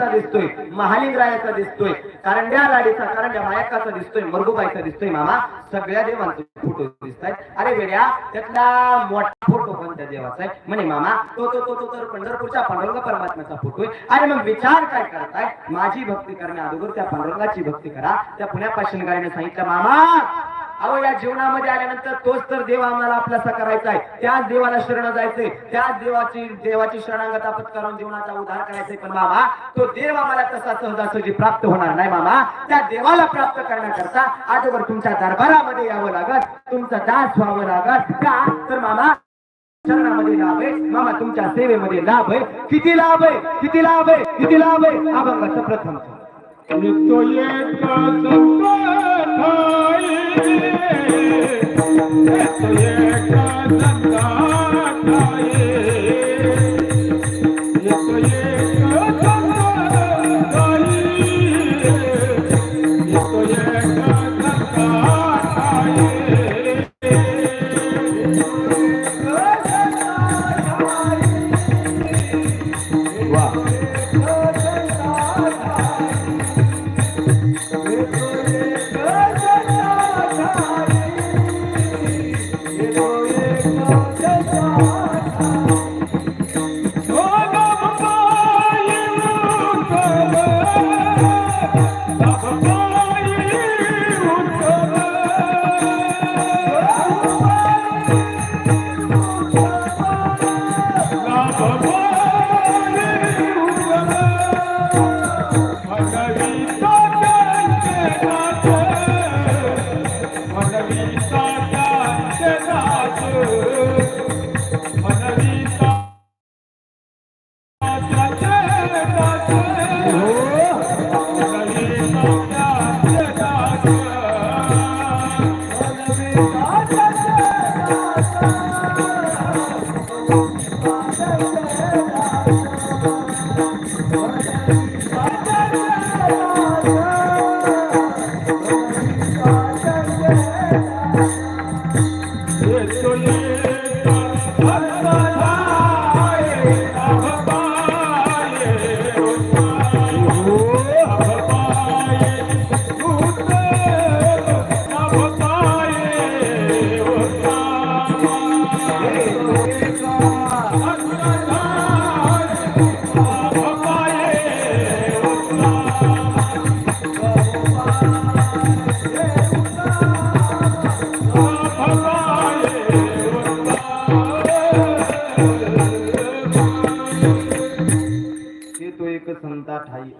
रायाचा दिसतोय. महालिंग रायाचा दिसतोय. कारंड्या राडीचा कारंड्या मायकाचा दिसतोय मरगुबाईचा दिसतोय मामा. सगळ्या देवांचे फोटो दिसत अरे वेड्या त्यातला मोठा फोटो कोणत्या देवाचा आहे. म्हणे मामा तो तो तो तो तर पंढरपूरच्या पांडुरंग परमात्म्याचा फोटो आहे. अरे मग विचार काय करताय? माझी भक्ती करण्या अगोदर त्या पांडुरंगाची भक्ती करा. त्या पुण्यापासून गायने सांगितलं मामा अहो या जीवनामध्ये आल्यानंतर तोच तर देव आम्हाला आपल्यासा करायचा आहे त्याच देवाला शरण जायचंय. त्याच देवाची देवाची शरणागता पत्करून जीवनाचा उद्धार करायचंय. पण मामा तो देव आम्हाला तसा सहजासहजी प्राप्त होणार नाही मामा. त्या देवाला प्राप्त करण्याकरता आजवर तुमच्या दरबारामध्ये यावं लागत तुमचा दास व्हावं लागत का? तर मामा शरणामध्ये लाभ. आहे मामा तुमच्या सेवेमध्ये लाभ. आहे किती लाभ? आहे किती लाभ? आहे किती लाभ? आहे अभंगाचं प्रथम. ताए Yeah, हे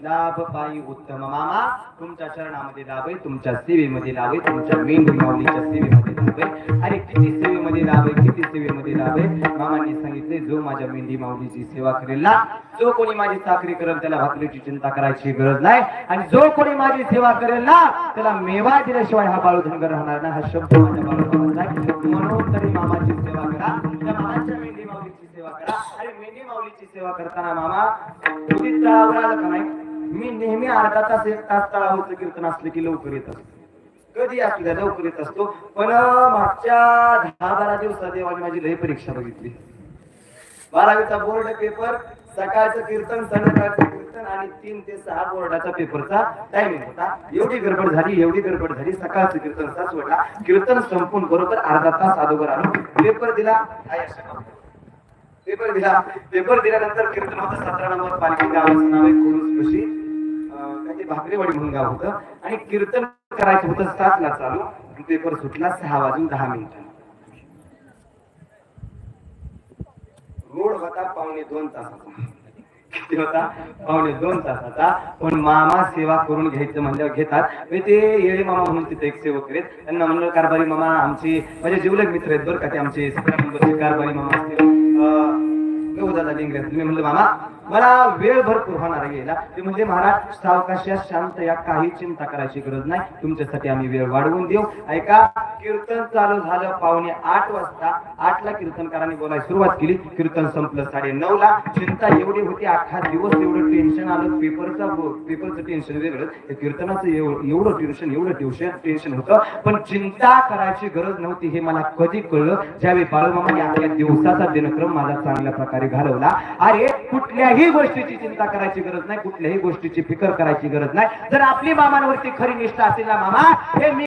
लाभ पायी उत्तम. मामा तुमच्या चरणामध्ये लाभे तुमच्या सेवेमध्ये लाभे तुमच्या मेंढू माऊलीच्या सेवेमध्ये लाभे. अरे किती सेवेमध्ये लाभे किती सेवेमध्ये लाभे? मामांनी सांगितले जो माझ्या मेंढी माऊलीची सेवा करेल ना जो कोणी माझी साखरी करेल त्याला भाकरीची चिंता करायची गरज नाही. आणि जो कोणी माझी सेवा करेल ना त्याला मेवा दिल्याशिवाय हा बाळू धनगर राहणार ना हा शब्द माझ्या बाळू म्हणून तरी मामाची सेवा करा. त्या मामाच्या मेंढी माऊलीची सेवा करा. अरे मेंढी माऊलीची सेवा करताना मामा कधी तळावर का नाही? मी नेहमी अर्धा तास एक तास तळावरचं कीर्तन असलं की लवकर येत. असतो कधी असू द्या लवकर येत असतो. पण मागच्या दहा बारा दिवसात देवाने माझी लय परीक्षा बघितली. बारावीचा बोर्ड पेपर सकाळचं कीर्तन संध्याकाळचं कीर्तन आणि तीन ते सहा बोर्डाचा पेपरचा टायमिंग होता. एवढी गडबड झाली एवढी गडबड झाली सकाळचं कीर्तन असा सोडला. कीर्तन संपून बरोबर अर्धा तास अगोदर आलो. पेपर दिला पेपर दिला. पेपर दिल्यानंतर कीर्तन होतं सतरा नंबर पालखी गावाचं नाव आहे भाकरेवाडी म्हणून गाव होतं. आणि कीर्तन करायचं होतं सातला चालू. पेपर सुटला सहा वाजून दहा मिनिटं. रोड होता पावणे दोन तासाचा. किती होता? पावणे दोन तासाचा. पण मामा सेवा करून घ्यायचं म्हणल्यावर घेतात. ते येळे मामा म्हणून तिथे एक सेवक आहेत. त्यांना म्हणलं कारभारी मामा आमचे माझे जिवलग मित्र आहेत बरं का ते आमचे कारभारी मामा असतील. अं, हो, गहूदादा डिंगरे तुम्ही म्हणलं मामा मला वेळ भरपूर होणार गेला ते म्हणजे महाराज सावकाश शांत या काही चिंता करायची गरज नाही. तुमच्यासाठी आम्ही वेळ वाढवून देऊ. ऐका कीर्तन चालू झालं पावणे आठ वाजता. आठला कीर्तनकारांनी बोलायला सुरुवात केली. कीर्तन संपलं साडे नऊ ला चिंता एवढी होती अख्खा दिवस एवढं टेन्शन आलं. पेपरचा पेपरचं टेन्शन वेगळं. कीर्तनाचं एवढं टेन्शन एवढं ट्युशन टेन्शन होतं. पण चिंता करायची गरज नव्हती हे मला कधी कळलं. ज्यावेळी बाळूमामाने आपल्या दिवसाचा दिनक्रम माझा चांगल्या प्रकारे घालवला. अरे कुठल्याही गोष्टीची चिंता करायची गरज नाही कुठल्याही गोष्टीची फिकर करायची गरज नाही. जर आपली मामांवरती खरी निष्ठा असेल ना मामा हे मी